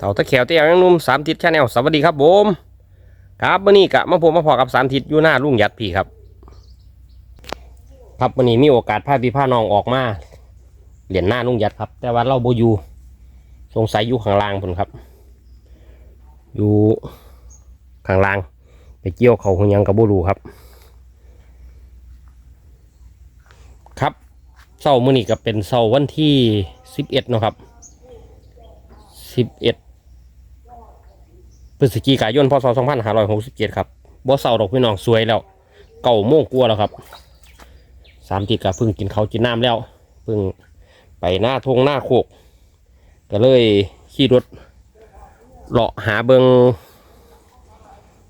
เต่าตะแขวเตี้ยยังนุ่มสามทิศชาแนลสวัสดีครับผมครับมื่อนี้กะมาพบมาพอกับสามทิศอยู่หน้าลุงยัดพี่ครับ ครับวันนี้มีโอกาสพาพี่พาน้องออกมาเหรียญหน้าลุงยัดครับ แต่ว่าเราโบยู่สงสัยอยู่ข้างล่างพุ่นครับ อยู่ข้างล่าง ไปเกี่ยวเขาหยังกับโบรูครับ ครับเสาร์มื้อนี้ก็เป็นเสาร์วันที่สิบเอ็ดนะครับสิบเอ็ด พฤศจิกายนพศสองพันห้าร้อยหกสิบเจ็ดครับบ่เศร้าดอกพี่น้องสวยแล้วเก่าโม่งกลัวแล้วครับสามทีก็เพิ่งกินเขาวกินน้ำแล้วพิ่งไปหน้าทงหน้าโคก ก็เลยขี่รถเลาะหาเบิง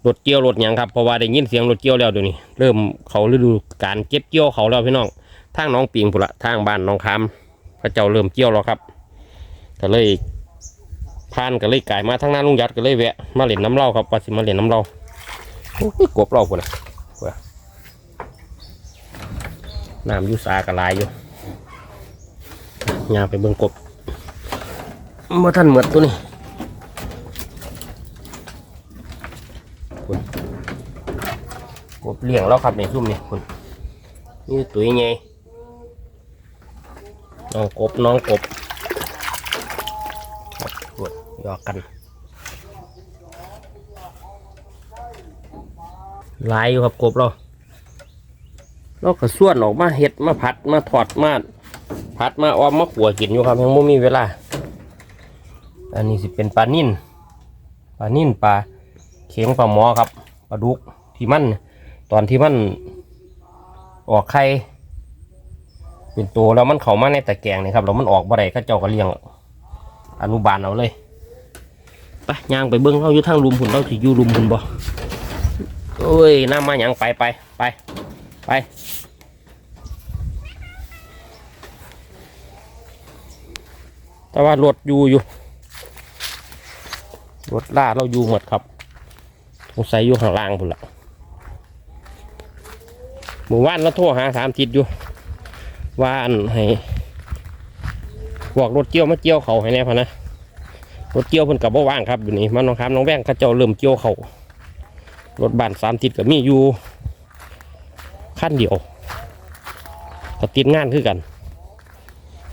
รถเกี่ยวรถยังครับเพราะว่าได้ยินเสียงรถเกี่ยวแล้วเดี๋ยวนี้ เริ่มเขาฤดูการเก็บเกี่ยวเขาแล้วพี่น้องทางน้องปิงพุ่นละทางบ้านน้องคามพระเจ้าเริ่มเกี่ยวแล้วครับก็เลย ผ่านก็เลยกลายมาทั้งหน้าลุงยัดก็เลยแวะมาเล่นน้ำเล้าครับว่าสิมาเล่นน้ำเล้าโอ้ยกบเราพุ่นนะน้ำยุสากระลายอยู่ยาไปเบิ่งกบเมื่อท่านเหมือดตัวนี้พุ่นกบเลี้ยงแล้วครับในซุ่มนี่คุณนี่ตัวใหญ่น้องกบน้องกบ หยอกกันลายอยู่ครับกบเราเราก็ส่วนออกมาเห็ดมาผัดมาถอดมาผัดมาอ้อมมาขัวกินอยู่ครับยังไม่มีเวลา อันนี้สิเป็นปลานิ่นปลานิ่นปลาเข็งปลาหมอครับปลาดุกที่มันตอนที่มันออกไข่เป็นตัวแล้วมันเข้ามาในตะแกรงนี่ครับแล้วมันออกบ่ได้ก็เจ้าก็เลี้ยง อนุบาลเอาเลย ไปย่างไปเบิ้งเราอยู่ทางลุมหุ่นเราสิอยู่ลุมหุ่นบ่โอ้ยน้ำมาหยังไปไปไปไปแต่ว่ารถอยู่อยู่รถล่าเราอยู่หมดครับสงสัยอยู่ข้างล่างพุ่นละหมู่บ้านเราโทรหาสามทิศอยู่ว่าอันให้บอกรถเกี่ยวมาเกี่ยวเขาให้แน่พะนะ รถเกี่ยวเพิ่นกับบ่ว่างครับอยู่นี่มันน้องคำน้องแว่งเขาเจ้าเริ่มเกี่ยวเขารถบ้านสามทิศก็มีอยู่ขั้นเดียวก็ติดงานคือกัน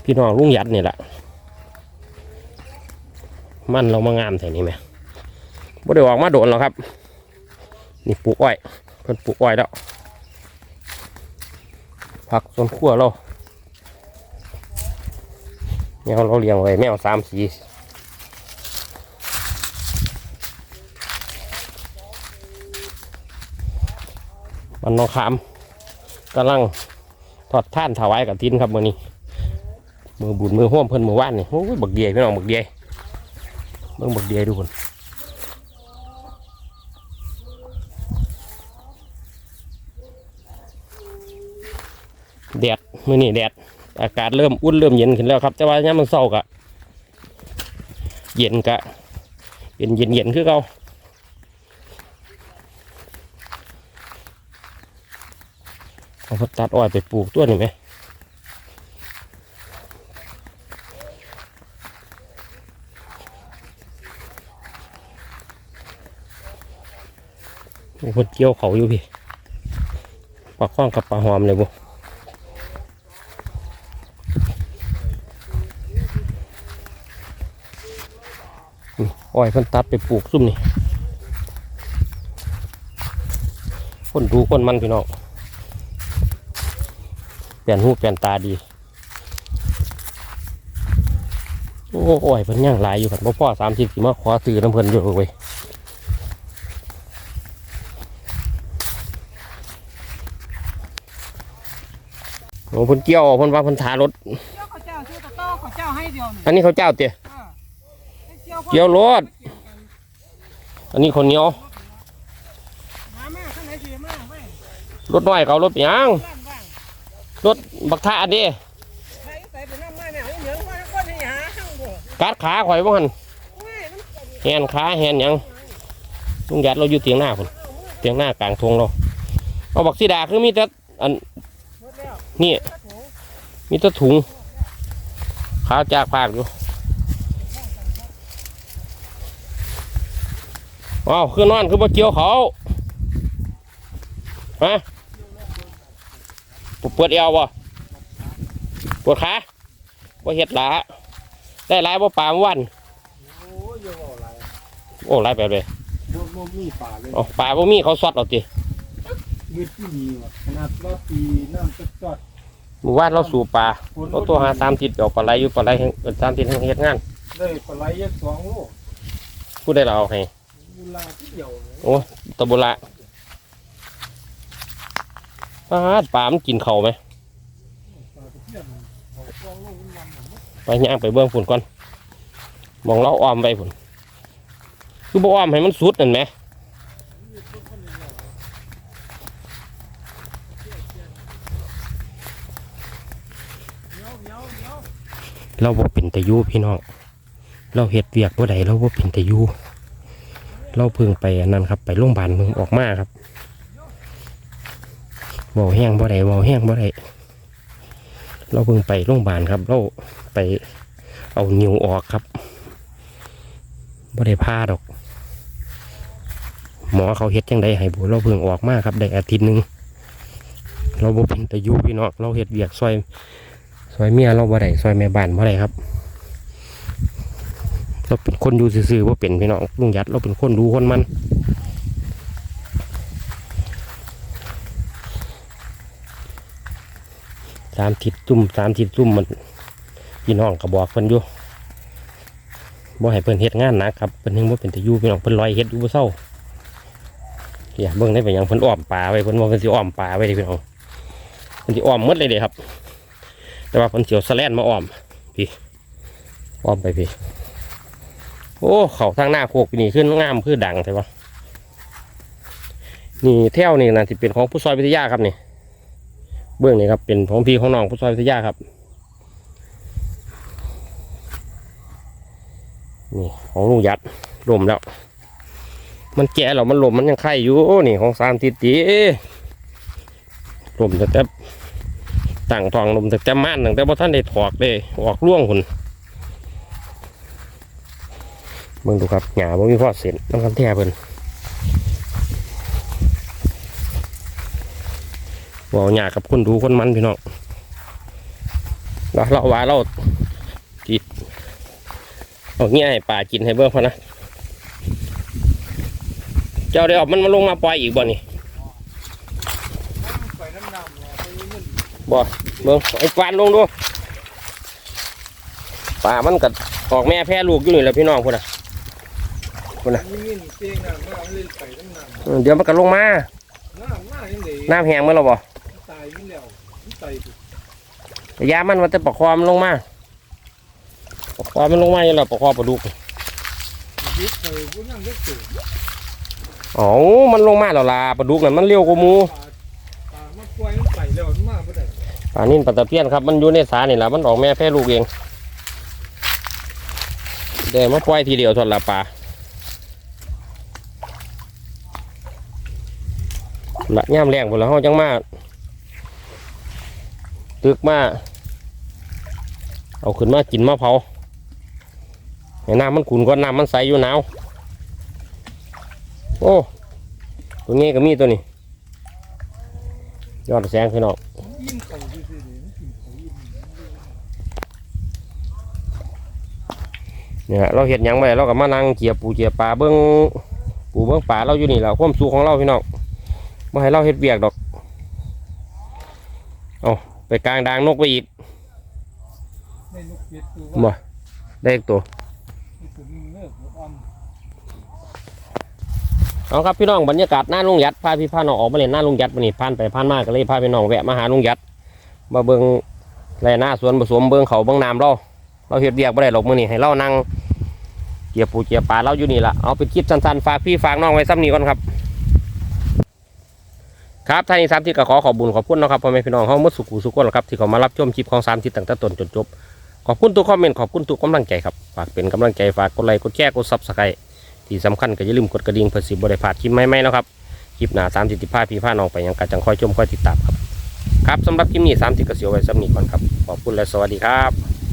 พี่น้องลุงยัดนี่แหละมันเรามางามแถวนี้ไหมบ่ได้ออกมาโดนหรอกครับ นี่ปลูกอ้อยเพิ่นปลูกอ้อยแล้วผักสวนครัวเราแมวเราเลี้ยงไว้แมวสามสี มันน้องขามกำลังทอดท่านถวายกับทินครับมือนี้มือบุญมือห่วมเพิ่นมือว่านนี่โอ้ยบักเดียพี่น้องบักเดียเบิ่งบักเดียดูคนแดดมือนี่แดดอากาศเริ่มอุ่นเริ่มเย็นขึ้นแล้วครับแต่ว่าเนี่ยมันเศร้ากะเย็นกะเย็นเย็นเย็นคือเก่า เอาตัดอ้อยไปปลูกตัวนี่ไหมโอ้คนเกี่ยวเขาอยู่พี่ปลาข้องกับปลาหอมเลยบุอ้อยเพิ่นตัดไปปลูกซุ่มนี่คนดูคนมันพี่น้อง ปลี่ยนหูเปลี่ยนตาดี โอ้โอ้ยเพิ่นย่างหลายอยู่กันพ่อพ่อสามสิบสี่มาขอซื้อน้ำเพิ่นอยู่เว้ยโอ้เพิ่นเกี่ยวเพิ่นว่าเพิ่นทารถเจ้าเขาเจ้าชื่อตะโต้เขาเจ้าให้เดียวนี่อันนี้เขาเจ้าเตี้ยเออให้เกี่ยวเกี่ยวรถอันนี้คนเหนียวหามาข้างไหนสิมาเว้ยรถน้อยเขารถหยังบ้านว่าง รถบักท่าอันนี้ใครใส่ไปน้ำมาเนี่ยเอยวมาก้อนให้หาข้างบ่กัดขาข่อยบ่หันเว้ยมันก็ดีแหนขาแหนยังลุงยัดเราอยู่เตียงหน้าพุ่นเตียงหน้ากลางทงเราเอาบักสีดาคือมีแต่อันนี่มีแตะถุงขาวจากภาคอยู่ว้าวคือนอนคือบ่เกี่ยวเขาฮะ ปวดเอวบ่ปวดขาบ่เฮ็ดหลาได้หลายบ่ปลาเมื่อวันโอ้ยอย่าบอกอะไรโอ้หลายแบบเลยบ่บ่มีป่าเลยอ๋อปลาบ่มีเขาสอดเอาติมืดที่มีว่ะขนาดว่าปีน้ำจอดเมื่อวานเราสู่ปลาเราตัวหาสามทิศไปเออกปลาไหลอยู่ปลาไหลแห่งเอิ้นสามทิศแห่งเฮ็ดงานได้ปลาไหลยักสองโลผู้ได้เราเอาให้เวลาที่เดียวเลยโอ้ตะบุระ ปลาปลามันกินเขาไหมไปย่างไปเบื้องฝุ่นก่อนมองเราอ้อมไปฝุ่นคือบ่อ้อมให้มันสุดนั่นไหมเราบ่เป็นตะยูพี่น้อง เราเฮ็ดเวียกบ่ได้เราบ่เป็นตะยูเราเพิ่งไปนนั้นครับ ไปโรงพยาบาลเพิ่งออกมาครับ เบาแห้งบ่ได้เบาแห้งบ่ได้เราเพิ่งไปโรงพยาบาลครับ เราไปเอานิ้วออกครับบ่ได้พาดอก หมอเขาเฮ็ดจังไดให้บุเราเพิ่งออกมาครับ ได้อาทิตย์หนึงเราบ่เป็นตะยูพี่น้องเราเฮ็ดเวียกซอยซอยเมียเราบ่ได้ซอยแม่บ้านบ่ได้ครับ เราเป็นคนอยู่ซื่อๆว่าเป็นพี่น้องลุงยัดเราเป็นคนดูคนมัน สามทิศจุ่มสามทิศจุ่มมันพี่น้องก็บอกเพิ่นอยู่บ่ให้เพิ่นเฮ็ดงานนักครับเพิ่นนึงว่าเป็นตะยูพี่น้องเพิ่นลอยเฮ็ดอยู่บ่เศร้าอย่าเบิ่งได้เป็นหยังเพิ่นอ้อมป่าไว้เพิ่นว่าเพิ่นสิอ้อมป่าไว้เด้พี่น้องเพิ่นสิอ้อมมดเลยเด้ครับ แต่ว่าเพิ่นเสิเอาสแลนมาอ้อมพี่อ้อมไปพี่โอ้เขาทางหน้าโคกนี่ขึ้นงามคือดังใช่ปะนี่เที่ยวนี่นะที่เป็นของผู้ซอยวิทยาครับนี่ เบื้องนี่ครับเป็นของพี่ของน้องผู้ซอยวิทยาครับ นี่ของลุงยัดลมแล้ว มันแก่แล้วมันลมมันยังไข่อยู่นี่ของสามทิศตีลมแต่แต่ตั้งทองลมแต่แต่ม่านตั้งแต่พอท่านได้ถอกได้ออกล่วงหุ่นเบิ่งดูครับหงาบ่มีพอเส้นต้องคำแท้เพิ่น ว่าหยากับคนดูคนมันพี่น้องเราเราว่าเราจิตเอาเงี้ยให้ป่ากินให้เบิ่งพอนะ เจ้าเดียวมันมาลงมาปล่อยอีกบ่นี่ไปน้ำน้ำไปเงินบ่เบิ่งไอ้กวานลงดูป่ามันกัดออกแม่แพร่ลูกอยู่นี่แหละพี่น้องคนน่ะมีเงินเตียงน้ำน้ำเดี๋ยวมันก็ลงมาน้ำแห้งเมื่อเราบ่ นี่แล้วมันตายไปแต่ยามันมันจะประคอมลงมาประคอมมันลงมาอย่างไรประคอมปลาดุกยึดไปพวกนั้นก็เกิดอ๋อมันลงมาแล้วล่ะปลาดุกนั่นมันเร็วกว่ามูปลาปลามาปล่อยมันไปแล้วมันมาบ่ได้ปลานิ่นปลาตะเพียนครับมันอยู่ในสานี่แหละมันออกแม่แพร่ลูกเองเดี๋ยวมาปล่อยทีเดียวทอดละปลาละย่ามแรงหมดแล้วเขาจังมา ตึกมา เอาขึ้นมากินมาเผาให้น้ำมันขุนก่อนน้ำมันใสอยู่หนาวโอ้ตัวนี้ก็มีตัวนี้ ยอดแสงพี่น้องเขาซื่อๆนี่มันกินเขายิ่งเนี่ยเราเห็ดยังไปเราก็มานั่งเกียบปูเกียบปลาเบิ้งปูเบิ้งปลาเราอยู่นี่แหละความสูงของเราพี่น้องไม่ให้เราเห็ดเบียกดอกเอา ไปกลางดางนกไปอีกในนกเก็ดตัวบ่ว่าได้อีกตัวตัวนึงเลิกอ่อนเอาครับพี่น้องบรรยากาศหน้าลุงยัดพาพี่พาน้องออกมาเล่นหน้าลุงยัดวันนี้ผ่านไปผ่านมาก็เลยพาพี่น้องแวะมาหาลุงยัด มาเบิ้งไรหน้าสวนผสมเบิ้งเขาเบิ้งน้ำเราเราเห็ดเบียกไม่ได้หรอกมือนี่ให้เรานั่งเกียบปูเกียบปลาเราอยู่นี่ละเอาเป็นคลิปสั้นๆฝากพี่ฝากน้องไว้ซ้ำนี้ก่อนครับ ครับท่านนี้สามทิศก็ขอขอบบุญขอบคุณนะครับพ่อแม่พี่น้องเฮาหมดสุขุสุขคนครับที่เขามารับชมคลิปของสามทิศตั้งแต่ต้นจนจบขอบคุณทุกคอมเมนต์ขอบคุณทุกกำลังใจครับฝากเป็นกำลังใจฝากกดไลค์กดแชร์กดซับสไครต์ที่สำคัญก็อย่าลืมกดกระดิ่งเพื่อสิบบริพาดคลิปใหม่ๆนะครับคลิปหน้าสามสิบผ้าพี่ผ้าน้องไปยังกะจังคอยชมคอยติดตามครับครับสำหรับคลิปนี้สามสิบก็เสียวไว้สำนีก่อนครับขอบคุณและสวัสดีครับ